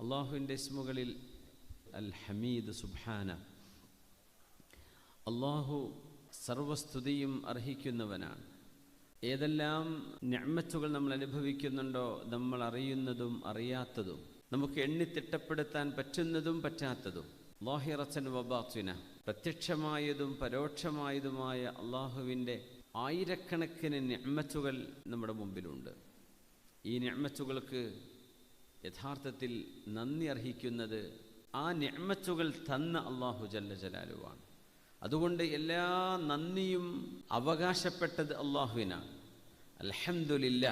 അള്ളാഹുവിന്റെ ഇസ്മുകളിൽ അൽ ഹമീദ് സുബ്ഹാന. അള്ളാഹു സർവസ്തുതിയും അർഹിക്കുന്നവനാണ്. ഏതെല്ലാം ഞമ്മത്തുകൾ നമ്മൾ അനുഭവിക്കുന്നുണ്ടോ നമ്മൾ അറിയുന്നതും അറിയാത്തതും നമുക്ക് എണ്ണിത്തിട്ടപ്പെടുത്താൻ പറ്റുന്നതും പറ്റാത്തതും ലോഹിറച്ചൻ വബാത്വിന പ്രത്യക്ഷമായതും പരോക്ഷമായതുമായ അള്ളാഹുവിന്റെ ആയിരക്കണക്കിന് ഞമ്മത്തുകൾ നമ്മുടെ മുമ്പിലുണ്ട്. ഈ ഞമ്മത്തുകൾക്ക് യഥാർത്ഥത്തിൽ നന്ദി അർഹിക്കുന്നത് ആ ഞമ്മച്ചുകൾ തന്ന അള്ളാഹു ജല്ല ജലാലുവാണ്. അതുകൊണ്ട് എല്ലാ നന്ദിയും അവകാശപ്പെട്ടത് അള്ളാഹുവിനാണ് അലഹമുല്ല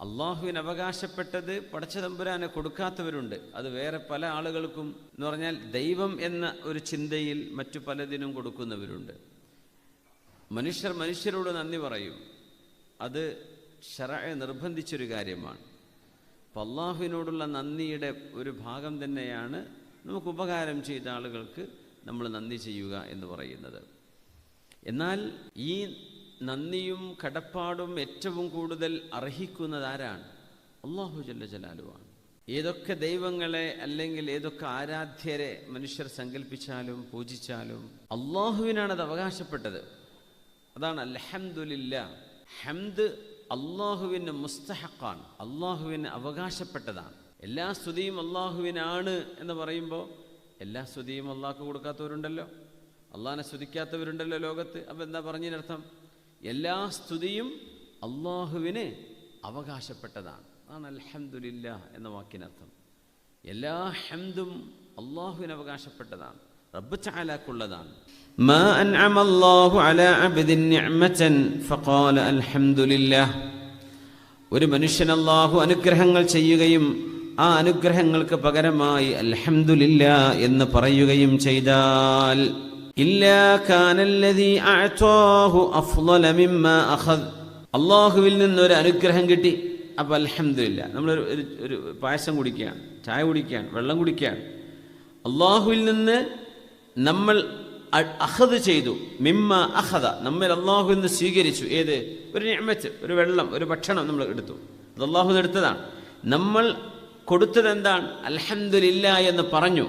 അള്ളാഹുവിന് അവകാശപ്പെട്ടത് പടച്ചതമ്പുരാനെ കൊടുക്കാത്തവരുണ്ട്. അത് വേറെ പല ആളുകൾക്കും എന്ന് പറഞ്ഞാൽ ദൈവം എന്ന ഒരു ചിന്തയിൽ മറ്റു പലതിനും കൊടുക്കുന്നവരുണ്ട്. മനുഷ്യർ മനുഷ്യരോട് നന്ദി പറയും. അത് ഷറ നിർബന്ധിച്ചൊരു കാര്യമാണ്. അപ്പം അള്ളാഹുവിനോടുള്ള നന്ദിയുടെ ഒരു ഭാഗം തന്നെയാണ് നമുക്ക് ഉപകാരം ചെയ്ത ആളുകൾക്ക് നമ്മൾ നന്ദി ചെയ്യുക എന്ന് പറയുന്നത്. എന്നാൽ ഈ നന്ദിയും കടപ്പാടും ഏറ്റവും കൂടുതൽ അർഹിക്കുന്നത് ആരാണ്? അള്ളാഹു ജല്ല ജലാലുവാണ് ഏതൊക്കെ ദൈവങ്ങളെ അല്ലെങ്കിൽ ഏതൊക്കെ ആരാധ്യരെ മനുഷ്യർ സങ്കല്പിച്ചാലും പൂജിച്ചാലും അള്ളാഹുവിനാണ് അത് അവകാശപ്പെട്ടത്. അതാണ് അൽഹംദുലില്ല ഹംദ് അള്ളാഹുവിന് മുസ്തഹക്കാണ് അള്ളാഹുവിന് അവകാശപ്പെട്ടതാണ്. എല്ലാ സ്തുതിയും അള്ളാഹുവിനാണ് എന്ന് പറയുമ്പോൾ എല്ലാ സ്തുതിയും അള്ളാഹ്ക്ക് കൊടുക്കാത്തവരുണ്ടല്ലോ. അള്ളാഹിനെ സ്തുതിക്കാത്തവരുണ്ടല്ലോ ലോകത്ത്. അപ്പം എന്താ പറഞ്ഞതിനർത്ഥം? എല്ലാ സ്തുതിയും അള്ളാഹുവിന് അവകാശപ്പെട്ടതാണ്. അതാണ് അലഹമില്ല എന്ന വാക്കിനർത്ഥം. എല്ലാ ഹംദും അള്ളാഹുവിന് അവകാശപ്പെട്ടതാണ്. റബ്ബ് ചാലാക്കുള്ളതാണ് ما أنعم الله على عبد نعمة فقال الحمد لله ഒരു മനുഷ്യൻ അള്ളാഹു അനുഗ്രഹങ്ങൾ ചെയ്യുകയും ആ അനുഗ്രഹങ്ങൾക്ക് പകരമായി അൽഹംദുലില്ല എന്ന് പറയുകയും ചെയ്താൽ ഇല്ലാ കാനല്ലദീ അഅതാഹു അഫ്ളല മിമ്മാ അഖദ് അള്ളാഹുവിൽ നിന്നൊരു അനുഗ്രഹം കിട്ടി അപ്പോൾ അൽഹംദുലില്ല നമ്മൾ ഒരു ഒരു പായസം കുടിക്കുകയാണ് ചായ കുടിക്കുകയാണ് വെള്ളം കുടിക്കുകയാണ് അള്ളാഹുവിൽ നിന്ന് നമ്മൾ അഹദ് ചെയ്തു. മിമ്മ അഹദ. നമ്മൾ അള്ളാഹു എന്ന് സ്വീകരിച്ചു. ഏത്? ഒരു ഞമ്മച്ച് ഒരു വെള്ളം ഒരു ഭക്ഷണം നമ്മൾ എടുത്തു. അത് അള്ളാഹു എടുത്തതാണ്. നമ്മൾ കൊടുത്തത് എന്താണ്? അലഹമില്ല എന്ന് പറഞ്ഞു.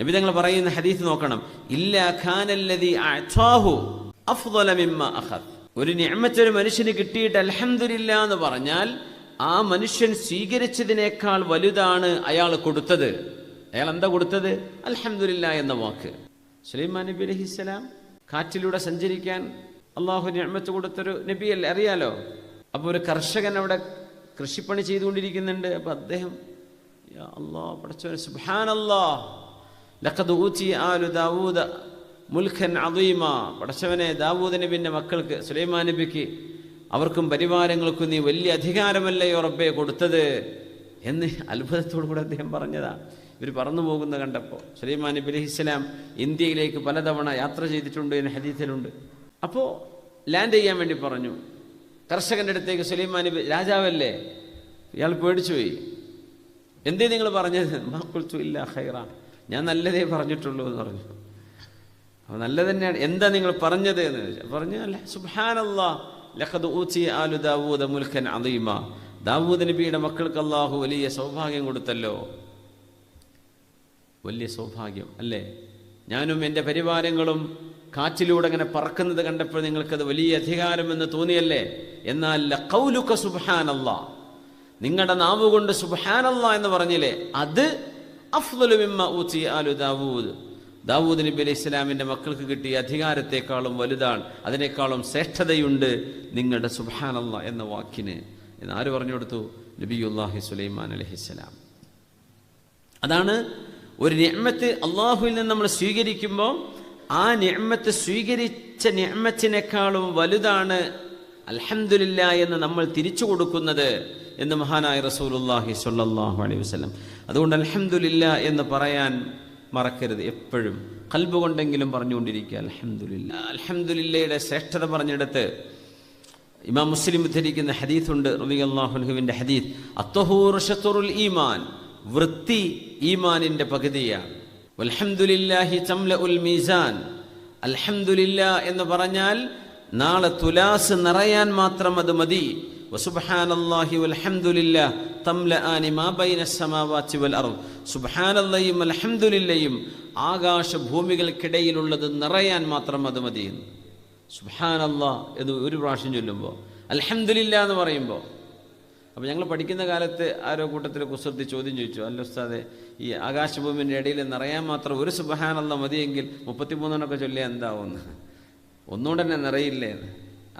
നബി തങ്ങൾ പറയുന്ന ഹദീസ് നോക്കണം. ഇല്ല അഫ്ളല മിമ്മ അഹദ്. ഒരു ഒരു മനുഷ്യന് കിട്ടിയിട്ട് അലഹമില്ല എന്ന് പറഞ്ഞാൽ ആ മനുഷ്യൻ സ്വീകരിച്ചതിനേക്കാൾ വലുതാണ് അയാൾ കൊടുത്തത്. അയാൾ എന്താ കൊടുത്തത്? അലഹമില്ല എന്ന വാക്ക്. സുലൈമാൻ നബി അലഹിസ്സലാം കാറ്റിലൂടെ സഞ്ചരിക്കാൻ അള്ളാഹു ഞമ്മത്ത് കൊടുത്തൊരു നബിയല്ലേ അറിയാലോ? അപ്പോൾ ഒരു കർഷകൻ അവിടെ കൃഷിപ്പണി ചെയ്തുകൊണ്ടിരിക്കുന്നുണ്ട്. അപ്പോൾ അദ്ദേഹം അള്ളാഹ് സുഹാൻ സുബ്ഹാനല്ലാ ലഖദ് ഊച്ചി ആലു ദാവൂദ മുൽഖൻ അദീമ. പടച്ചവനെ ദാവൂദ് നബിന്റെ മക്കൾക്ക് സുലൈമാൻ നബിക്ക് അവർക്കും പരിവാരങ്ങൾക്കും നീ വലിയ അധികാരമല്ലേ ഉറപ്പേ കൊടുത്തത് എന്ന് അത്ഭുതത്തോടു കൂടെ അദ്ദേഹം പറഞ്ഞതാണ് ഇവർ പറന്നു പോകുന്ന കണ്ടപ്പോൾ സുലൈമാൻ നബി അലഹിസ്സലാം ഇന്ത്യയിലേക്ക് പലതവണ യാത്ര ചെയ്തിട്ടുണ്ട് എന്ന് ഹദീസിലുണ്ട്. അപ്പോൾ ലാൻഡ് ചെയ്യാൻ വേണ്ടി പറഞ്ഞു. കർഷകന്റെ അടുത്തേക്ക് സുലൈമാൻ നബി രാജാവല്ലേ ഇയാൾ പേടിച്ചുപോയി എന്തേ നിങ്ങൾ പറഞ്ഞത്? മാക്കുൽത്തു ഇല്ല ഹൈറ ഞാൻ നല്ലതേ പറഞ്ഞിട്ടുള്ളൂ എന്ന് പറഞ്ഞു. അപ്പോൾ നല്ല തന്നെയാണ്. എന്താ നിങ്ങൾ പറഞ്ഞത്? എന്ന് ചോദിച്ചാൽ പറഞ്ഞു അല്ല സുബാനല്ലാ ലഖദ് ഊച്ചി ആലു ദാവൂദ മുൽഖൻ അദീമ. ദാവൂദ് നബിയുടെ മക്കൾക്ക് അള്ളാഹു വലിയ സൗഭാഗ്യം കൊടുത്തല്ലോ. വലിയ സൗഭാഗ്യം അല്ലേ? ഞാനും എന്റെ പരിവാരങ്ങളും കാറ്റിലൂടെ അങ്ങനെ പറക്കുന്നത് കണ്ടപ്പോൾ നിങ്ങൾക്കത് വലിയ അധികാരമെന്ന് തോന്നിയല്ലേ? എന്നാൽ കൗലുക്ക സുബാനല്ല നിങ്ങളുടെ നാവ് കൊണ്ട് സുബാനല്ല എന്ന് പറഞ്ഞില്ലേ? അത് അഫ്ദലുമിമ്മ ഊത്തി ആലു ദാവൂദ്. ദാവൂദ് നബി അലൈഹി ഇസ്ലാമിന്റെ മക്കൾക്ക് കിട്ടിയ അധികാരത്തെക്കാളും വലുതാണ്. അതിനേക്കാളും ശ്രേഷ്ഠതയുണ്ട് നിങ്ങളുടെ സുബാനല്ല എന്ന വാക്കിന്. എന്ന് ആര് പറഞ്ഞു കൊടുത്തു? നബിയുല്ലാഹി സുലൈമാൻ അലഹിസ്സലാം അതാണ് ഒരു നിയമത്ത് അള്ളാഹുവിൽ നിന്ന് നമ്മൾ സ്വീകരിക്കുമ്പോൾ ആ നിയമത്ത് സ്വീകരിച്ച നിയമത്തിനേക്കാളും വലുതാണ് അലഹമില്ല എന്ന് നമ്മൾ തിരിച്ചു കൊടുക്കുന്നത് എന്ന് മഹാനായ റസൂലുല്ലാഹി സ്വല്ലല്ലാഹു അലൈഹി വസല്ലം. അതുകൊണ്ട് അലഹമില്ല എന്ന് പറയാൻ മറക്കരുത്. എപ്പോഴും കൽബ് കൊണ്ടെങ്കിലും പറഞ്ഞുകൊണ്ടിരിക്കുക അലഹമില്ല അലഹമില്ലയുടെ ശ്രേഷ്ഠത പറഞ്ഞെടുത്ത് ഇമാം മുസ്ലിം ഉദ്ധരിക്കുന്ന ഹദീഫ് ഉണ്ട് റബി അള്ളാഹുഹുവിന്റെ ഹദീസ് അത്തഹൂർ ഈമാൻ. വൃത്തി ഈമാനിന്റെ പകുതിയാണ്. അൽഹംദുലില്ലാഹി ചംല ഉൽ മീസാൻ. അൽഹംദുലില്ല എന്ന് പറഞ്ഞാൽ നാളെ തുലാസ് നിറയാൻ മാത്രം അത് മതി. തംലആനി മാ ബൈന വൽ ആകാശ ഭൂമികൾക്കിടയിലുള്ളത് നിറയാൻ മാത്രം അത് മതി സുബ്ഹാനല്ലാ എന്ന് ഒരു പ്രാവശ്യം ചൊല്ലുമ്പോൾ അൽഹംദുലില്ല എന്ന് പറയുമ്പോൾ അപ്പോൾ ഞങ്ങൾ പഠിക്കുന്ന കാലത്ത് ആരോ കൂട്ടത്തിൽ കുസൃതി ചോദ്യം ചോദിച്ചു. അല്ല ഉസ്താദെ ഈ ആകാശഭൂമിന്റെ ഇടയിൽ നിറയാൻ മാത്രം ഒരു സുബഹാനല്ല മതിയെങ്കിൽ മുപ്പത്തിമൂന്നെണ്ണൊക്കെ ചൊല്ലിയാൽ എന്താവുമെന്ന് ഒന്നുകൊണ്ട് തന്നെ നിറയില്ലേ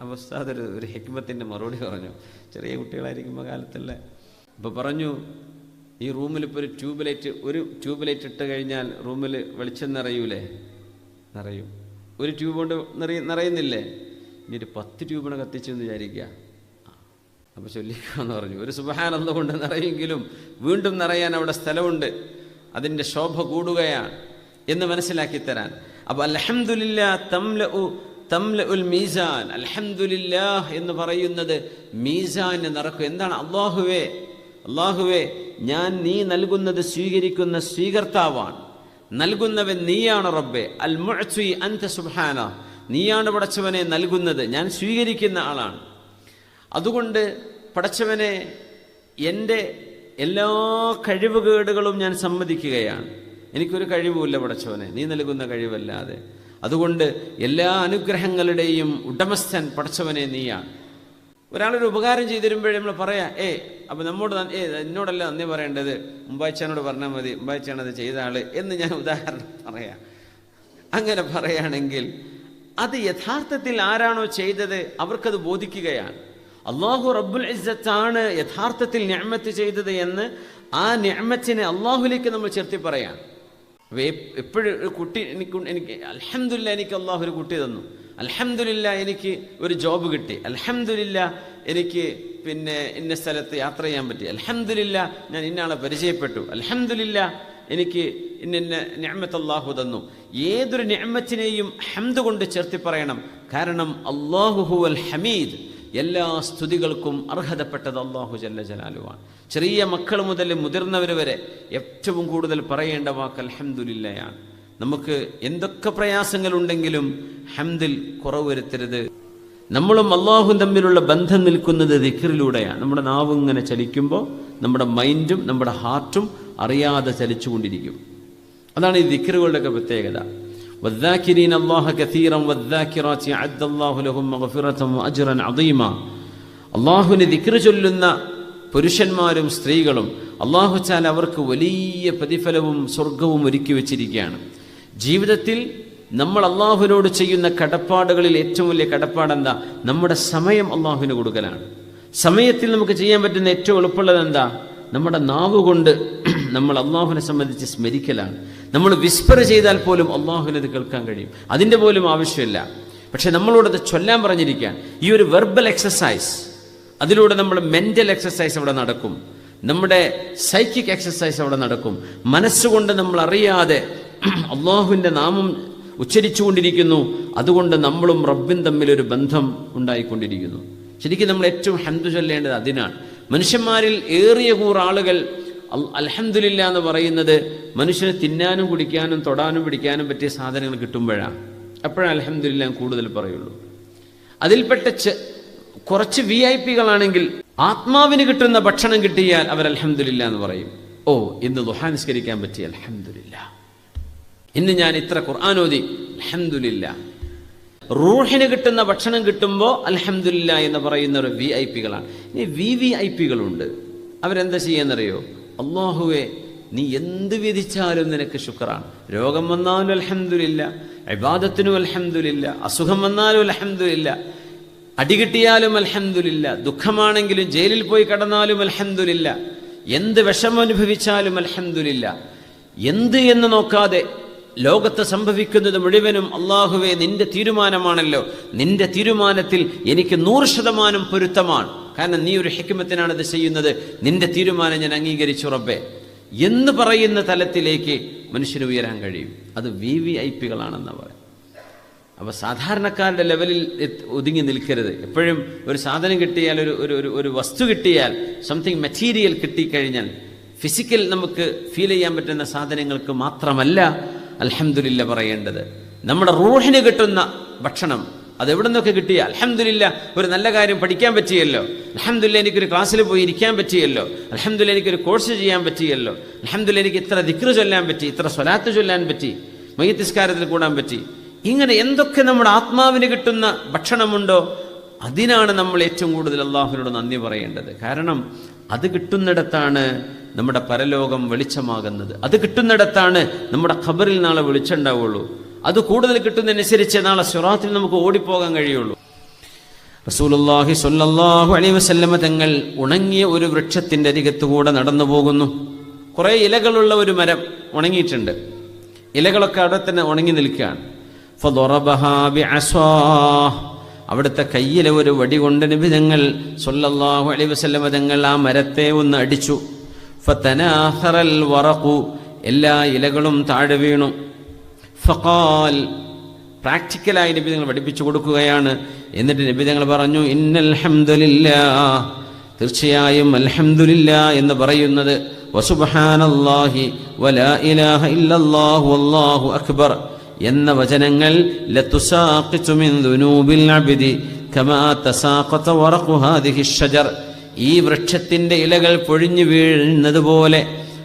അപ്പോൾ ഉസ്താദ് ഒരു ഒരു ഹെക്മത്തിന്റെ മറുപടി പറഞ്ഞു. ചെറിയ കുട്ടികളായിരിക്കുമ്പോൾ കാലത്തല്ലേ അപ്പോൾ പറഞ്ഞു ഈ റൂമിൽ ഇപ്പോൾ ഒരു ട്യൂബ് ലൈറ്റ് ഒരു ട്യൂബ് ലൈറ്റ് ഇട്ട് കഴിഞ്ഞാൽ റൂമിൽ വെളിച്ചം നിറയൂലേ? നിറയും. ഒരു ട്യൂബ് കൊണ്ട് നിറയ നിറയുന്നില്ലേ? ഇനി ഒരു പത്ത് ട്യൂബിനെ കത്തിച്ചെന്ന് വിചാരിക്കുക അപ്പോൾ ചൊല്ലിക്കാന്ന് പറഞ്ഞു. ഒരു സുബഹാനന്ദ കൊണ്ട് നിറയെങ്കിലും വീണ്ടും നിറയാൻ അവിടെ സ്ഥലമുണ്ട്. അതിന്റെ ശോഭ കൂടുകയാണ് എന്ന് മനസ്സിലാക്കി തരാൻ. അപ്പോൾ അലഹമുല്ല തംല ഉ തംല ഉൽ മീസാൻ. അലഹമുല്ല എന്ന് പറയുന്നത് മീസാന് നിറക്കും. എന്താണ്? അള്ളാഹുവേ അള്ളാഹുവേ ഞാൻ നീ നൽകുന്നത് സ്വീകരിക്കുന്ന സ്വീകർത്താവാണ്. നൽകുന്നവൻ നീയാണ് റബ്ബെ. അൽ മുഅ്സി അൻത സുബ്ഹാന നീയാണ് പടച്ചവനെ നൽകുന്നത്. ഞാൻ സ്വീകരിക്കുന്ന ആളാണ്. അതുകൊണ്ട് പടച്ചവനെ എന്റെ എല്ലാ കഴിവുകേടുകളും ഞാൻ സമ്മതിക്കുകയാണ്. എനിക്കൊരു കഴിവുമില്ല പടച്ചവനെ. നീ നൽകുന്ന കഴിവല്ലാതെ. അതുകൊണ്ട് എല്ലാ അനുഗ്രഹങ്ങളുടെയും ഉടമസ്ഥൻ പടച്ചവനെ നീയാണ്. ഒരാളൊരു ഉപകാരം ചെയ്തു തരുമ്പോഴേ നമ്മൾ പറയാം ഏ അപ്പം നമ്മോട് ഏ എന്നോടല്ല നന്ദി പറയേണ്ടത്. മുമ്പാഴ്ചനോട് പറഞ്ഞാൽ മതി. മുമ്പാഴ്ചയാണ് അത് ചെയ്ത ആൾ എന്ന് ഞാൻ ഉദാഹരണം പറയാം. അങ്ങനെ പറയുകയാണെങ്കിൽ അത് യഥാർത്ഥത്തിൽ ആരാണോ ചെയ്തത് അവർക്കത് ബോധിക്കുകയാണ്. അള്ളാഹു റബ്ബുൽ ഇസ്സത്താണ് യഥാർത്ഥത്തിൽ ഞാമത്ത് ചെയ്തത് എന്ന് ആ ഞാമത്തിനെ അള്ളാഹുലേക്ക് നമ്മൾ ചേർത്തി പറയാം. എപ്പോഴും ഒരു കുട്ടി എനിക്ക് എനിക്ക് അലഹമില്ല എനിക്ക് അള്ളാഹു ഒരു കുട്ടി തന്നു. അലഹമില്ല എനിക്ക് ഒരു ജോബ് കിട്ടി. അലഹമില്ല എനിക്ക് പിന്നെ ഇന്ന സ്ഥലത്ത് യാത്ര ചെയ്യാൻ പറ്റി. അലഹമില്ല ഞാൻ ഇന്നാളെ പരിചയപ്പെട്ടു. അലഹമില്ല എനിക്ക് ഇന്ന ഞാമത്ത് അള്ളാഹു തന്നു. ഏതൊരു ഞാമത്തിനെയും ഹംദ് കൊണ്ട് ചേർത്തി പറയണം. കാരണം അള്ളാഹു അൽ ഹമീദ്. എല്ലാ സ്തുതികൾക്കും അർഹതപ്പെട്ടത് അള്ളാഹു ജല്ല ജലാലുവാണ്. ചെറിയ മക്കൾ മുതൽ മുതിർന്നവർ വരെ ഏറ്റവും കൂടുതൽ പറയേണ്ട വാക്ക് അൽഹംദുലില്ലയാണ്. നമുക്ക് എന്തൊക്കെ പ്രയാസങ്ങളുണ്ടെങ്കിലും ഹംദിൽ കുറവ് വരുത്തരുത് നമ്മളും അള്ളാഹും തമ്മിലുള്ള ബന്ധം നിൽക്കുന്നത് ദിക്കറിലൂടെയാണ് നമ്മുടെ നാവ് ഇങ്ങനെ ചലിക്കുമ്പോൾ നമ്മുടെ മൈൻഡും നമ്മുടെ ഹാർട്ടും അറിയാതെ ചലിച്ചുകൊണ്ടിരിക്കും. അതാണ് ഈ ദിക്കറുകളുടെയൊക്കെ പ്രത്യേകത. والذاكرين الله كثيرا والذاكرات أعد الله لهم مغفرة وأجرا عظيما അള്ളാഹുവിന് ദിക്ർ ചൊല്ലുന്ന പുരുഷന്മാരും സ്ത്രീകളും അള്ളാഹു ചാൽ അവർക്ക് വലിയ പ്രതിഫലവും സ്വർഗവും ഒരുക്കി വെച്ചിരിക്കുകയാണ് ജീവിതത്തിൽ നമ്മൾ അള്ളാഹുവിനോട് ചെയ്യുന്ന കടപ്പാടുകളിൽ ഏറ്റവും വലിയ കടപ്പാട് എന്താ നമ്മുടെ സമയം അള്ളാഹുവിന് കൊടുക്കലാണ് സമയത്തിൽ നമുക്ക് ചെയ്യാൻ പറ്റുന്ന ഏറ്റവും എളുപ്പമുള്ളത് എന്താ നമ്മുടെ നാവ് കൊണ്ട് നമ്മൾ അള്ളാഹുവിനെ സംബന്ധിച്ച് സ്മരിക്കലാണ്. നമ്മൾ വിസ്പർ ചെയ്താൽ പോലും അള്ളാഹുവിന് അത് കേൾക്കാൻ കഴിയും. അതിന്റെ പോലും ആവശ്യമില്ല. പക്ഷെ നമ്മളോടത് ചൊല്ലാൻ പറഞ്ഞിരിക്കാൻ ഈ ഒരു വെർബൽ എക്സസൈസ് അതിലൂടെ നമ്മൾ മെന്റൽ എക്സസൈസ് അവിടെ നടക്കും. നമ്മുടെ സൈക്കിക് എക്സസൈസ് അവിടെ നടക്കും. മനസ്സുകൊണ്ട് നമ്മൾ അറിയാതെ അള്ളാഹുവിന്റെ നാമം ഉച്ചരിച്ചുകൊണ്ടിരിക്കുന്നു. അതുകൊണ്ട് നമ്മളും റബ്ബും തമ്മിലൊരു ബന്ധം ഉണ്ടായിക്കൊണ്ടിരിക്കുന്നു. ശരിക്കും നമ്മൾ ഏറ്റവും ഹന്തു ചൊല്ലേണ്ടത് അതിനാണ്. മനുഷ്യന്മാരിൽ ഏറിയ കൂറാളുകൾ അൽഹംദുലില്ല എന്ന് പറയുന്നത് മനുഷ്യന് തിന്നാനും കുടിക്കാനും തൊടാനും പിടിക്കാനും പറ്റിയ സാധനങ്ങൾ കിട്ടുമ്പോഴാണ്. അപ്പോഴാണ് അലഹമില്ല കൂടുതൽ പറയുള്ളൂ. അതിൽപ്പെട്ട കുറച്ച് വി ഐ പികളാണെങ്കിൽ ആത്മാവിന് കിട്ടുന്ന ഭക്ഷണം കിട്ടിയാൽ അവർ അലഹമില്ല എന്ന് പറയും. ഓ ഇന്ന് ദുഹാനിസ്കരിക്കാൻ പറ്റി അലഹമില്ല ഇന്ന് ഞാൻ ഇത്ര ഖുർആൻ ഓതി അൽഹംദുലില്ല. റൂഹിന് കിട്ടുന്ന ഭക്ഷണം കിട്ടുമ്പോൾ അലഹമില്ല എന്ന് പറയുന്ന ഒരു വി ഐ പികളാണ് ഇനി വി വി ഐ പികളുണ്ട് അവരെന്താ ചെയ്യാന്നറിയോ? അള്ളാഹുവെ നീ എന്ത് വിധിച്ചാലും നിനക്ക് ശുക്രാണ്. രോഗം വന്നാലും അലഹമില്ല അബാദത്തിനും അലഹമില്ല അസുഖം വന്നാലും അലഹമില്ല അടികിട്ടിയാലും അലഹമില്ല ദുഃഖമാണെങ്കിലും ജയിലിൽ പോയി കടന്നാലും അലഹമില്ല എന്ത് വിഷമം അനുഭവിച്ചാലും അലഹമില്ല എന്ത് എന്ന് നോക്കാതെ ലോകത്ത് സംഭവിക്കുന്നത് മുഴുവനും അള്ളാഹുവെ നിന്റെ തീരുമാനമാണല്ലോ. നിന്റെ തീരുമാനത്തിൽ എനിക്ക് നൂറ് ശതമാനം പൊരുത്തമാണ്. കാരണം നീ ഒരു ഹിക്മത്തിനാണ് ഇത് ചെയ്യുന്നത്. നിന്റെ തീരുമാനം ഞാൻ അംഗീകരിച്ചു റബ്ബേ. എന്ന് പറയുന്ന തലത്തിലേക്ക് മനുഷ്യന് ഉയരാൻ കഴിയും. അത് വി വി ഐ പികളാണെന്ന് പറയും അപ്പോൾ സാധാരണക്കാരുടെ ലെവലിൽ ഒതുങ്ങി നിൽക്കരുത്. എപ്പോഴും ഒരു സാധനം കിട്ടിയാൽ ഒരു ഒരു ഒരു ഒരു വസ്തു കിട്ടിയാൽ സംതിങ് മെറ്റീരിയൽ കിട്ടിക്കഴിഞ്ഞാൽ ഫിസിക്കൽ നമുക്ക് ഫീൽ ചെയ്യാൻ പറ്റുന്ന സാധനങ്ങൾക്ക് മാത്രമല്ല അലഹമില്ല പറയേണ്ടത്. നമ്മുടെ റൂഹിന് കിട്ടുന്ന ഭക്ഷണം അത് എവിടെ നിന്നൊക്കെ കിട്ടിയ അലഹമില്ല ഒരു നല്ല കാര്യം പഠിക്കാൻ പറ്റിയല്ലോ. അലഹമില്ല എനിക്കൊരു ക്ലാസ്സിൽ പോയി ഇരിക്കാൻ പറ്റിയല്ലോ. അലഹമില്ല എനിക്കൊരു കോഴ്സ് ചെയ്യാൻ പറ്റിയല്ലോ. അലഹമില്ല എനിക്ക് ഇത്ര ദിക്റ് ചൊല്ലാൻ പറ്റി ഇത്ര സ്വലാത്ത് ചൊല്ലാൻ പറ്റി മയ്യത്തിസ്കാരത്തിൽ കൂടാൻ പറ്റി. ഇങ്ങനെ എന്തൊക്കെ നമ്മുടെ ആത്മാവിന് കിട്ടുന്ന ഭക്ഷണമുണ്ടോ? അതിനാണ് നമ്മൾ ഏറ്റവും കൂടുതൽ അള്ളാഹുവിനോട് നന്ദി പറയേണ്ടത്. കാരണം അത് കിട്ടുന്നിടത്താണ് നമ്മുടെ പരലോകം വെളിച്ചമാകുന്നത്. അത് കിട്ടുന്നിടത്താണ് നമ്മുടെ ഖബറിൽ നാളെ വെളിച്ചമുണ്ടാവുള്ളൂ അത് കൂടുതൽ കിട്ടുന്നതിനനുസരിച്ച് നാളെ സുറാത്തിൽ നമുക്ക് ഓടിപ്പോകാൻ കഴിയുള്ളൂ. റസൂലുല്ലാഹി സൊല്ലാഹു അലൈ വസല്ലമ തങ്ങൾ ഉണങ്ങിയ ഒരു വൃക്ഷത്തിന്റെ അരികത്തുകൂടെ നടന്നു പോകുന്നു. കുറേ ഇലകളുള്ള ഒരു മരം ഉണങ്ങിയിട്ടുണ്ട്. ഇലകളൊക്കെ അവിടെ തന്നെ ഉണങ്ങി നിൽക്കുകയാണ്. അവിടുത്തെ കയ്യിലെ ഒരു വടി കൊണ്ട് നിബിതങ്ങൾ സൊല്ലാഹു അലൈ വസല്ലമ തങ്ങൾ ആ മരത്തെ ഒന്ന് അടിച്ചു. എല്ലാ ഇലകളും താഴെ വീണു. ഫഖാൽ പ്രാക്ടിക്കലായി നബി നിങ്ങൾ പഠിപ്പിച്ചു കൊടുക്കുകയാണ്. എന്നിട്ട് നബി തങ്ങൾ പറഞ്ഞു ഇന്നൽ ഹംദുലില്ലാ തീർച്ചയായും അൽഹംദുലില്ല എന്ന് പറയുന്നത് വസുബ്ഹാനല്ലാഹി വലാ ഇലാഹ ഇല്ലല്ലാഹു വല്ലാഹു അക്ബർ. എന്ന വചനങ്ങൾ ലതുസാഖിതു മിൻ ദുനൂബിൽ അബ്ദി കമാ തസാഖത വറഖു ഹാദിഹി ഷജർ ഈ വൃക്ഷത്തിന്റെ ഇലകൾ പൊഴിഞ്ഞു വീഴുന്നത് പോലെ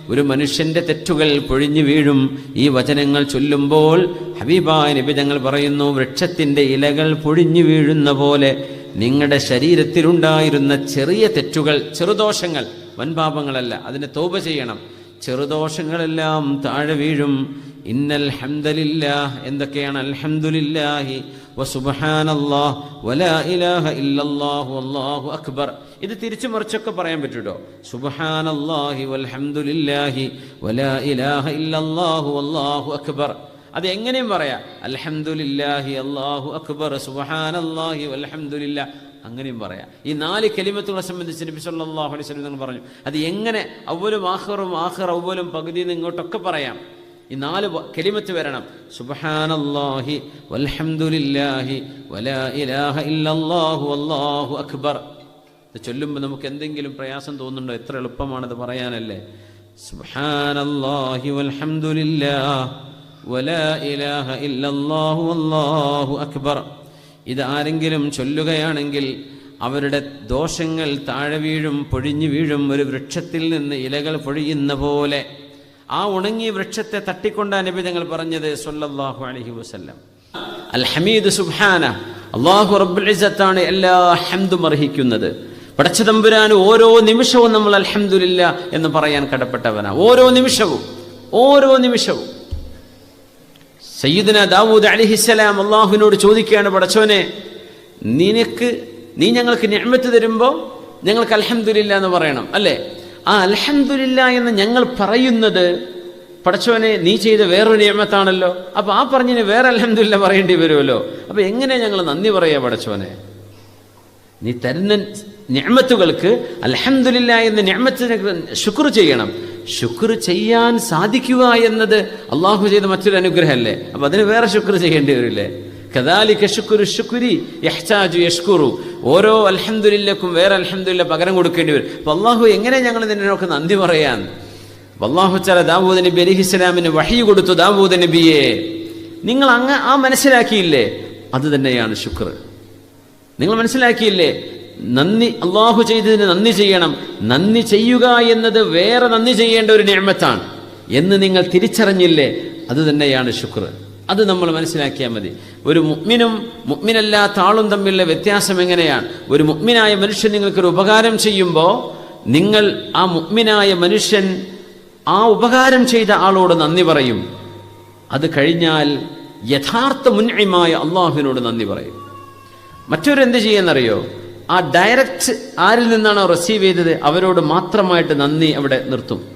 ഒരു മനുഷ്യന്റെ തെറ്റുകൾ പൊഴിഞ്ഞു വീഴും ഈ വചനങ്ങൾ ചൊല്ലുമ്പോൾ ഹബീബായ നിബിതങ്ങൾ പറയുന്നു വൃക്ഷത്തിന്റെ ഇലകൾ പൊഴിഞ്ഞു വീഴുന്ന പോലെ നിങ്ങളുടെ ശരീരത്തിലുണ്ടായിരുന്ന ചെറിയ തെറ്റുകൾ ചെറുദോഷങ്ങൾ വൻപാപങ്ങളല്ല അതിനെ തോപ ചെയ്യണം. ചെറുദോഷങ്ങളെല്ലാം താഴെ വീഴും. ഇന്നൽ ഹംദലില്ലാഹ് എന്തൊക്കെയാണ് അൽഹംദുലില്ലാഹി? വസുബ്ഹാനല്ലാഹ് വലാ ഇലാഹ ഇല്ലല്ലാഹു. അല്ലാഹു അക്ബർ. ഇത് തിരിച്ചു മറിച്ചൊക്കെ പറയാൻ പറ്റൂട്ടോ? സുബ്ഹാനല്ലാഹി വൽഹംദുലില്ലാഹി. വലാ ഇലാഹ ഇല്ലല്ലാഹു. അല്ലാഹു അക്ബർ. അത് എങ്ങനെയും പറയാം. അൽഹംദുലില്ലാഹി അല്ലാഹു അക്ബർ. സുബ്ഹാനല്ലാഹി വൽഹംദുലില്ലാ അങ്ങനെയും പറയാം. ഈ നാല് കലിമത്തുകളെ സംബന്ധിച്ച് നബി സല്ലല്ലാഹു അലൈഹി വസല്ലം പറഞ്ഞു. അത് എങ്ങനെ അവലും ആഹറും ആഹർ അവലും പകുതിയിൽ നിന്ന് ഇങ്ങോട്ടൊക്കെ പറയാം. ഈ നാല് കെലിമത്ത് വരണം. സുബ്ഹാനല്ലാഹി വൽഹംദുലില്ലാഹി വലാ ഇലാഹ ഇല്ലല്ലാഹു അല്ലാഹു അക്ബർ. ഇത് ചൊല്ലുമ്പോൾ നമുക്ക് എന്തെങ്കിലും പ്രയാസം തോന്നുന്നുണ്ടോ? എത്ര എളുപ്പമാണത് പറയാനല്ലേ? സുബ്ഹാനല്ലാഹി വൽഹംദുലില്ലാഹ് വലാ ഇലാഹ ഇല്ലല്ലാഹു അല്ലാഹു അക്ബർ. ഇത് ആരെങ്കിലും ചൊല്ലുകയാണെങ്കിൽ അവരുടെ ദോഷങ്ങൾ താഴെ വീഴും പൊഴിഞ്ഞു വീഴും ഒരു വൃക്ഷത്തിൽ നിന്ന് ഇലകൾ പൊഴിയുന്ന പോലെ ആ ഉണങ്ങിയ വൃക്ഷത്തെ തട്ടിക്കൊണ്ട ഞങ്ങൾ പറഞ്ഞത് സല്ലല്ലാഹു അലൈഹി വസല്ലം. അൽ ഹമീദ് സുബ്ഹാന അള്ളാഹു റബ്ബുൽ ഇസ്സത്താണ് എല്ലാ ഹംദും അർഹിക്കുന്നത്. പടച്ചതമ്പുരാൻ ഓരോ നിമിഷവും നമ്മൾ അൽഹംദുലില്ല എന്ന് പറയാൻ കടപ്പെട്ടവനാ. ഓരോ നിമിഷവും ഓരോ നിമിഷവും. സയ്യിദന ദാവൂദ് അലിഹിസ്സലാം അള്ളാഹുവിനോട് ചോദിക്കുകയാണ് പടച്ചോനെ നിനക്ക് നീ ഞങ്ങൾക്ക് ഞമ്മത്ത് തരുമ്പോൾ ഞങ്ങൾക്ക് അൽഹംദുലില്ല എന്ന് പറയണം. അല്ലേ? ആ അലഹമില്ല എന്ന് ഞങ്ങൾ പറയുന്നത് പടച്ചവനെ നീ ചെയ്ത വേറൊരു നിയമത്താണല്ലോ. അപ്പൊ ആ പറഞ്ഞതിന് വേറെ അലഹമില്ല പറയേണ്ടി വരുമല്ലോ. അപ്പൊ എങ്ങനെ ഞങ്ങൾ നന്ദി പറയാ പടച്ചവനെ? നീ തരുന്ന ഞാമത്തുകൾക്ക് അലഹമില്ല എന്ന് ഞാമത്തിന് ശുക്ർ ചെയ്യണം. ശുക്ർ ചെയ്യാൻ സാധിക്കുക എന്നത് അള്ളാഹു ചെയ്ത മറ്റൊരു അനുഗ്രഹമല്ലേ? അപ്പൊ അതിന് വേറെ ശുക്ർ ചെയ്യേണ്ടി വരില്ലേ? കദാലിക ശുക്രു ശുക്രി യഹ്താജു യഷ്കുറു ഓരോ അൽഹംദുലില്ലക്കും വേറെ അൽഹംദുലില്ല പകരം കൊടുക്കേണ്ടി വരും അപ്പൊ അള്ളാഹു എങ്ങനെ ഞങ്ങൾ നിന്നൊക്കെ നന്ദി പറയാൻ? അള്ളാഹു ചല ദാവൂദ് നബി അലി ഇസ്ലാമിന് വഹി കൊടുത്തു ദാവൂദ് നബിയെ. നിങ്ങൾ അങ്ങ് ആ മനസ്സിലാക്കിയില്ലേ? അത് തന്നെയാണ് ശുക്ർ. നിങ്ങൾ മനസ്സിലാക്കിയില്ലേ? നന്ദി അള്ളാഹു ചെയ്തതിന് നന്ദി ചെയ്യണം. നന്ദി ചെയ്യുക എന്നത് വേറെ നന്ദി ചെയ്യേണ്ട ഒരു നിയമത്താണ് എന്ന് നിങ്ങൾ തിരിച്ചറിഞ്ഞില്ലേ? അത് തന്നെയാണ് ശുക്ർ. അത് നമ്മൾ മനസ്സിലാക്കിയാൽ മതി. ഒരു മുഗ്മിനും മുഗ്മിനല്ലാത്ത ആളും തമ്മിലുള്ള വ്യത്യാസം എങ്ങനെയാണ്? ഒരു മുഗ്മിനായ മനുഷ്യൻ നിങ്ങൾക്കൊരു ഉപകാരം ചെയ്യുമ്പോൾ നിങ്ങൾ ആ മുഗ്മിനായ മനുഷ്യൻ ആ ഉപകാരം ചെയ്ത ആളോട് നന്ദി പറയും. അത് കഴിഞ്ഞാൽ യഥാർത്ഥ മുൻഇമായ അള്ളാഹുവിനോട് നന്ദി പറയും. മറ്റൊരു എന്ത് ചെയ്യുന്നറിയോ? ആ ഡയറക്റ്റ് ആരിൽ നിന്നാണോ റിസീവ് ചെയ്തത് അവരോട് മാത്രമായിട്ട് നന്ദി അവിടെ നിർത്തും.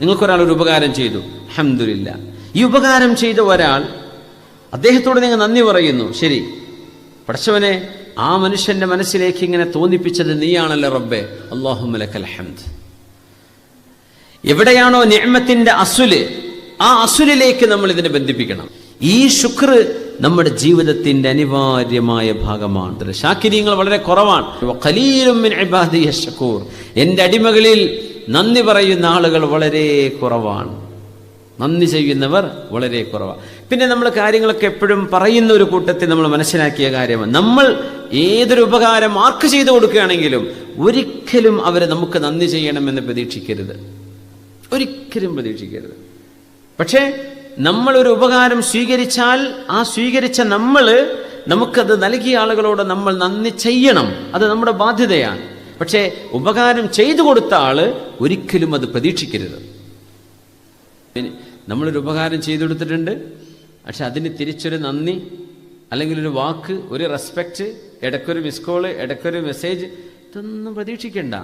നിങ്ങൾക്കൊരാളൊരു ഒരു ഉപകാരം ചെയ്തു. അഹമ്മദില്ല ഈ ഉപകാരം ചെയ്ത ഒരാൾ അദ്ദേഹത്തോട് നിങ്ങൾ നന്ദി പറയുന്നു. ശരി. പഠിച്ചവനെ ആ മനുഷ്യന്റെ മനസ്സിലേക്ക് ഇങ്ങനെ തോന്നിപ്പിച്ചത് നീയാണല്ലോ റബ്ബെ. അള്ളാഹുമലക്കൽ ഹംദ്. എവിടെയാണോ നിയമത്തിന്റെ അസുൽ ആ അസുലിലേക്ക് നമ്മൾ ഇതിനെ ബന്ധിപ്പിക്കണം. ഈ ശുക്ർ നമ്മുടെ ജീവിതത്തിന്റെ അനിവാര്യമായ ഭാഗമാണ്. ശാക്കിര്യങ്ങൾ വളരെ കുറവാണ്. എന്റെ അടിമകളിൽ നന്ദി പറയുന്ന ആളുകൾ വളരെ കുറവാണ്. നന്ദി ചെയ്യുന്നവർ വളരെ കുറവാണ് പിന്നെ നമ്മൾ കാര്യങ്ങളൊക്കെ എപ്പോഴും പറയുന്ന ഒരു കൂട്ടത്തിൽ നമ്മൾ മനസ്സിലാക്കിയ കാര്യമാണ് നമ്മൾ ഏതൊരു ഉപകാരം ആർക്ക് ചെയ്തു കൊടുക്കുകയാണെങ്കിലും ഒരിക്കലും അവരെ നമുക്ക് നന്ദി ചെയ്യണമെന്ന് പ്രതീക്ഷിക്കരുത്. ഒരിക്കലും പ്രതീക്ഷിക്കരുത്. പക്ഷേ നമ്മളൊരു ഉപകാരം സ്വീകരിച്ചാൽ ആ സ്വീകരിച്ച നമ്മൾ നമുക്കത് നൽകിയ ആളുകളോട് നമ്മൾ നന്ദി ചെയ്യണം. അത് നമ്മുടെ ബാധ്യതയാണ്. പക്ഷേ ഉപകാരം ചെയ്തു കൊടുത്ത ആൾ ഒരിക്കലും അത് പ്രതീക്ഷിക്കരുത്. നമ്മളൊരു ഉപകാരം ചെയ്തു കൊടുത്തിട്ടുണ്ട് പക്ഷെ അതിന് തിരിച്ചൊരു നന്ദി അല്ലെങ്കിൽ ഒരു വാക്ക് ഒരു റെസ്പെക്റ്റ് ഇടയ്ക്കൊരു മിസ് കോൾ ഇടയ്ക്കൊരു മെസ്സേജ് ഇതൊന്നും പ്രതീക്ഷിക്കണ്ട.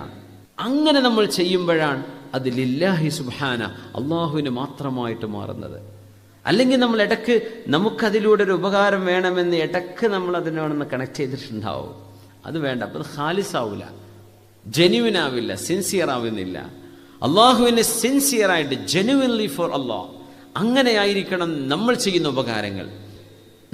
അങ്ങനെ നമ്മൾ ചെയ്യുമ്പോഴാണ് അത് ലില്ലാഹി സുബാന അള്ളാഹുവിന് മാത്രമായിട്ട് മാറുന്നത്. അല്ലെങ്കിൽ നമ്മൾ ഇടയ്ക്ക് നമുക്കതിലൂടെ ഒരു ഉപകാരം വേണമെന്ന് ഇടയ്ക്ക് നമ്മൾ അതിനോടൊന്ന് കണക്ട് ചെയ്തിട്ടുണ്ടാവും. അത് വേണ്ട അപ്പം അത് ഹാലിസാവില്ല ജെന്യുവിൻ ആവില്ല സിൻസിയർ ആവുന്നില്ല. അള്ളാഹുവിന് സിൻസിയറായിട്ട് ജെനുവൻലി ഫോർ അള്ളാഹ് അങ്ങനെ ആയിരിക്കണം നമ്മൾ ചെയ്യുന്ന ഉപകാരങ്ങൾ.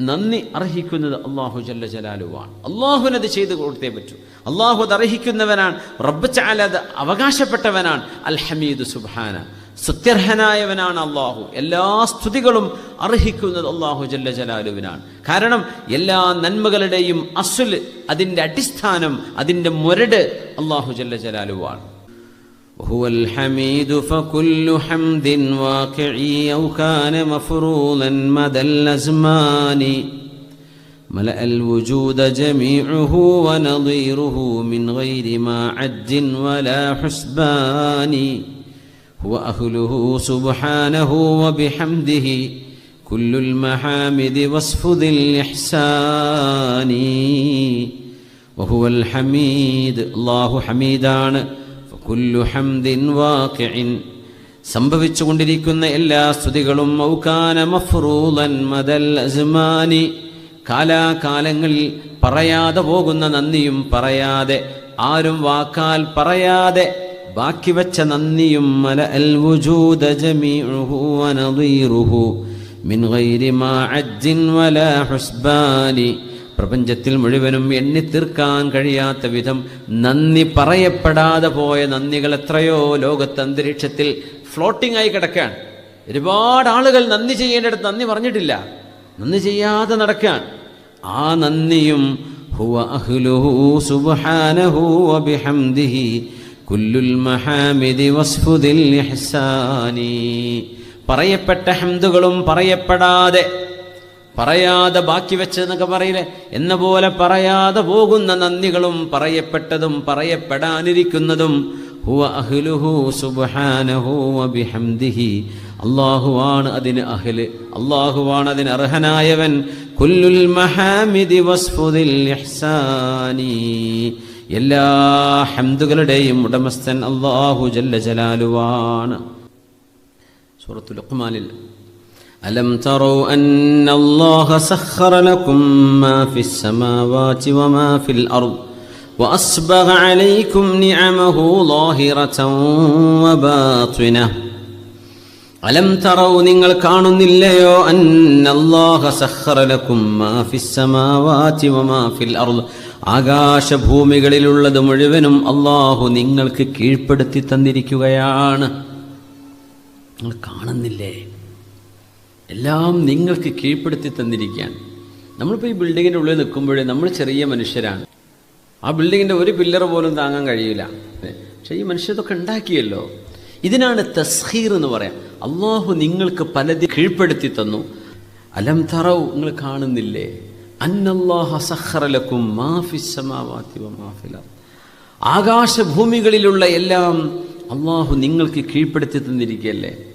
നന്ദി അർഹിക്കുന്നത് അള്ളാഹു ജല്ല ജലാലുവാണ്. അള്ളാഹുവിനത് ചെയ്തു കൊടുത്തേ പറ്റൂ. അള്ളാഹു അത് അർഹിക്കുന്നവനാണ്. റബ്ബ് ചാലത് അവകാശപ്പെട്ടവനാണ്. അൽ ഹമീദ് സുബാന സത്യർഹനായവനാണ് അള്ളാഹു. എല്ലാ സ്തുതികളും അർഹിക്കുന്നത് അള്ളാഹു ജല്ല ജലാലുവിനാണ്. കാരണം എല്ലാ നന്മകളുടെയും അസുൽ അതിന്റെ അടിസ്ഥാനം അതിന്റെ മുരട് അള്ളാഹു ജല്ല ജലാലുവാണ്. وهو الحميد فكل حمد واقعي أو كان مفروضا مدى الأزمان. ملأ الوجود جميعه ونظيره من غير ما عد ولا حسبان. هو أهله سبحانه وبحمده كل المحامد وصف ذي الإحسان. وهو الحميد الله حميدان കുല്ലു ഹംദിൻ വാക്കിൻ സംഭവിച്ചുകൊണ്ടിരിക്കുന്ന എല്ലാ സ്തുതികളും ഔകാന മഫ്റൂലൻ മദൽ അസ്മാനി. കാലാകാലങ്ങളിൽ പറയാതെ പോകുന്ന നന്ദിയും പറയാതെ ആരും വാക്കാൽ പറയാതെ ബാക്കി വെച്ച നന്ദിയും മല അൽ വുജൂദ ജമീഉഹു വനദീറുഹു. മിൻ ഗൈരി മാ അജ്ജിൻ വലാ ഹുസ്ബാനി. പ്രപഞ്ചത്തിൽ മുഴുവനും എണ്ണിത്തീർക്കാൻ കഴിയാത്ത വിധം നന്ദി പറയപ്പെടാതെ പോയ നന്ദികൾ എത്രയോ ലോകത്ത് അന്തരീക്ഷത്തിൽ ഫ്ലോട്ടിംഗ് ആയി കിടക്കാൻ. ഒരുപാട് ആളുകൾ നന്ദി ചെയ്യേണ്ടടുത്ത് നന്ദി പറഞ്ഞിട്ടില്ല. നന്ദി ചെയ്യാതെ നടക്കാൻ. ആ നന്ദിയും ഹുവ സുബ്ഹാനഹു കുല്ലുൽ മഹാമിദി പറയപ്പെട്ട ഹംദുകളും പറയപ്പെടാതെ പറയാതെ ബാക്കി വെച്ചെന്നൊക്കെ പറയില്ലേ? എന്ന പോലെ പറയാതെ പോകുന്ന നന്ദികളും പറയപ്പെട്ടതും പറയപ്പെടാനിരിക്കുന്നതും അള്ളാഹുവാണ് അതിന് അഹിൽ. അള്ളാഹുവാണ് അതിന് അർഹനായവൻ. കുല്ലുൽ മഹാമിദി വസ്ഫുദിൽ ഇഹ്സാനി. എല്ലാ ഹംദുകളുടെയും ഉടമസ്ഥൻ അള്ളാഹു ജല്ല ജലാലുവാണ്. സൂറത്തുൽ ലുഖ്മാനിൽ ألم تروا أن الله سخر لكم ما في السماوات وما في الأرض وأسبغ عليكم نعمه ظاهرة وباطنة അലം തറവ് നിങ്ങൾ കാണുന്നില്ലയോ അന്നല്ലാഹ സഖറലക്കും മാ ഫിസ് സമാവാതി വമാ ഫിൽ അർദ് ആകാശഭൂമികളിലുള്ളത് മുഴുവനും അള്ളാഹു നിങ്ങൾക്ക് കീഴ്പ്പെടുത്തി തന്നിരിക്കുകയാണ് നിങ്ങൾ കാണുന്നില്ലേ എല്ലാം നിങ്ങൾക്ക് കീഴ്പ്പെടുത്തി തന്നിരിക്കുകയാണ്. നമ്മളിപ്പോൾ ഈ ബിൽഡിങ്ങിന്റെ ഉള്ളിൽ നിൽക്കുമ്പോഴേ നമ്മൾ ചെറിയ മനുഷ്യരാണ്. ആ ബിൽഡിങ്ങിന്റെ ഒരു പില്ലർ പോലും താങ്ങാൻ കഴിയില്ല. പക്ഷേ ഈ മനുഷ്യതൊക്കെ ഉണ്ടാക്കിയല്ലോ. ഇതിനാണ് തസ്ഹീർ എന്ന് പറയാം. അള്ളാഹു നിങ്ങൾക്ക് പലതി കീഴ്പ്പെടുത്തി തന്നു. അലം തറവ് നിങ്ങൾ കാണുന്നില്ലേ? അന്നല്ലാഹ സഹറലക്കും ആകാശഭൂമികളിലുള്ള എല്ലാം അള്ളാഹു നിങ്ങൾക്ക് കീഴ്പ്പെടുത്തി തന്നിരിക്കുകയല്ലേ?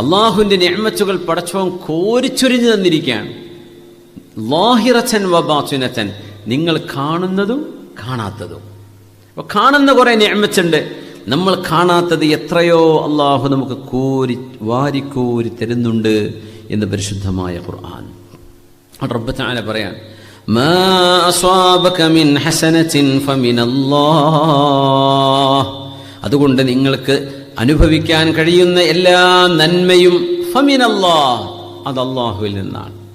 അള്ളാഹുവിന്റെ നിഅമത്തുകൾ പടച്ചവൻ കോരിച്ചൊരിഞ്ഞു തന്നിരിക്കുകയാണ് ലാഹിറച്ചൻ വബാച്ചുനച്ചൻ നിങ്ങൾ കാണുന്നതും കാണാത്തതും അപ്പൊ കാണുന്ന കുറെ നിഅമത്തുണ്ട് നമ്മൾ കാണാത്തത് എത്രയോ അള്ളാഹു നമുക്ക് കോരി വാരിക്കോരി തരുന്നുണ്ട് എന്ന് പരിശുദ്ധമായ ഖുർആൻ റബ്ബത്താല പറയാൻ ما أصابك من حسنة فمن الله അതുകൊണ്ട് നിങ്ങൾക്ക് അനുഭവിക്കാൻ കഴിയുന്ന എല്ലാ നന്മയും ഫമിനല്ലാ അത് അള്ളാഹുവിൽ നിന്നാണ്.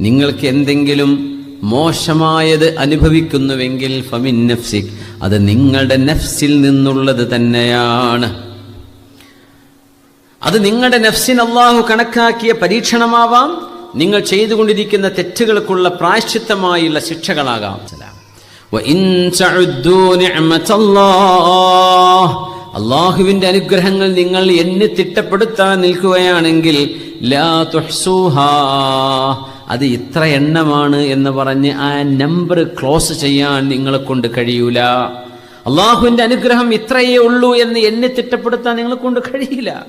നിങ്ങൾക്ക് എന്തെങ്കിലും മോശമായത് അനുഭവിക്കുന്നുവെങ്കിൽ ഫമിൻ നഫ്സിക് അത് നിങ്ങളുടെ നഫ്സിൽ നിന്നുള്ളത് തന്നെയാണ്. അത് നിങ്ങളുടെ നഫ്സിൻ അള്ളാഹു കണക്കാക്കിയ പരീക്ഷണമാവാം നിങ്ങൾ ചെയ്തുകൊണ്ടിരിക്കുന്ന തെറ്റുകൾക്കുള്ള പ്രായശ്ചിത്തമായുള്ള ശിക്ഷകളാകാം. അള്ളാഹുവിന്റെ അനുഗ്രഹങ്ങൾ നിങ്ങൾ എന്നെ തിട്ടപ്പെടുത്താൻ നിൽക്കുകയാണെങ്കിൽ അത് ഇത്ര എണ്ണമാണ് എന്ന് പറഞ്ഞ് ആ നമ്പർ ക്ലോസ് ചെയ്യാൻ നിങ്ങളെ കൊണ്ട് കഴിയൂല. അള്ളാഹുവിന്റെ അനുഗ്രഹം ഇത്രയേ ഉള്ളൂ എന്ന് എന്നെ തിട്ടപ്പെടുത്താൻ നിങ്ങളെ കൊണ്ട് കഴിയില്ല.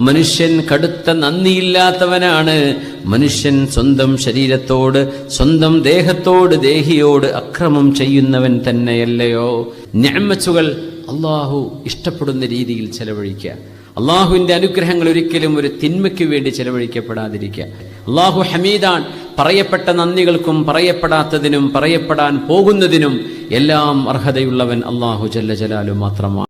മനുഷ്യൻ കടുത്ത നന്ദിയില്ലാത്തവനാണ്. മനുഷ്യൻ സ്വന്തം ശരീരത്തോട് സ്വന്തം ദേഹത്തോട് ദേഹിയോട് അക്രമം ചെയ്യുന്നവൻ തന്നെയല്ലയോ? ഞാമച്ചുകൾ അള്ളാഹു ഇഷ്ടപ്പെടുന്ന രീതിയിൽ ചെലവഴിക്കുക. അള്ളാഹുവിന്റെ അനുഗ്രഹങ്ങൾ ഒരിക്കലും ഒരു തിന്മയ്ക്ക് വേണ്ടി ചെലവഴിക്കപ്പെടാതിരിക്കുക. അള്ളാഹു ഹമീദാൻ പറയപ്പെട്ട നന്ദികൾക്കും പറയപ്പെടാത്തതിനും പറയപ്പെടാൻ പോകുന്നതിനും എല്ലാം അർഹതയുള്ളവൻ അള്ളാഹു ജല്ല ജലാലു മാത്രമാണ്.